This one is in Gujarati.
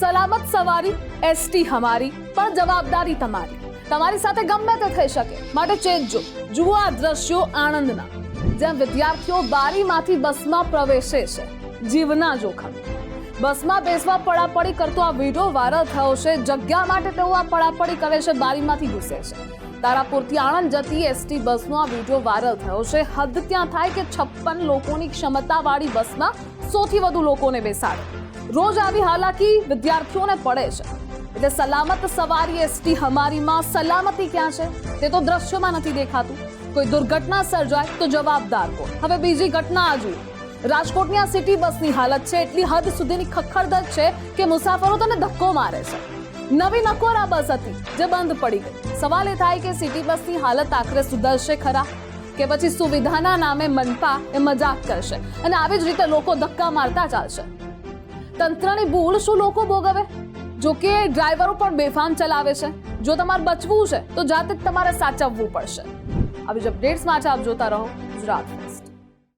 સલામત સવારી એસટી હમારી, પણ જવાબદારી તમારી. તમારી સાથે ગમે તે થઈ શકે. માટે ચેતજો જુઓ આ દ્રશ્યો આણંદના જ્યાં વિદ્યાર્થીઓ બારીમાંથી બસમાં પ્રવેશે છે. જીવના જોખમ. બસમાં બેસવા પડાપડી કરતો આ વીડિયો વાયરલ થયો છે. જગ્યા માટે તેઓ આ પડાપડી કરે છે, બારીમાંથી ઘૂસે છે. તારાપુરથી આણંદ જતી એસટી બસનો આ વીડિયો વાયરલ થયો છે. હદ ત્યાં થાય કે છપ્પન લોકોની ક્ષમતાવાળી બસમાં સૌથી વધુ લોકોને બેસાડે. રોજ આવી હાલાકી વિદ્યાર્થીઓને પડે છે. એટલે સલામત સવારી એસટી હમારીમાં સલામતી ક્યાં છે? તે તો દ્રશ્યમાં નથી દેખાતું. કોઈ દુર્ઘટના સર્જાય તો જવાબદાર કોણ? હવે બીજી ઘટના આ જોઈએ. રાજકોટની આ સિટી બસની હાલત છે એટલી હદ સુધીની ખખડદ છે કે મુસાફરો તેને ધક્કો મારે છે. નવી નકોરા બસ હતી, જે બંધ પડી ગઈ. સવાલ એ થાય કે સિટી બસની હાલત આખરે સુધરશે ખરા? કે પછી સુવિધાના નામે મનપા એ મજાક કરશે અને આવી જ રીતે લોકો ધક્કા મારતા ચાલશે તંત્રની ભૂલ શું લોકો ભોગવે? જો કે ડ્રાઈવરો પણ બેફામ ચલાવે છે. જો તમારે બચવું છે, તો જાતે જ તમારે સાચવવું પડશે. આવી જ અપડેટ્સ માટે આપ જોતા રહો ગુજરાત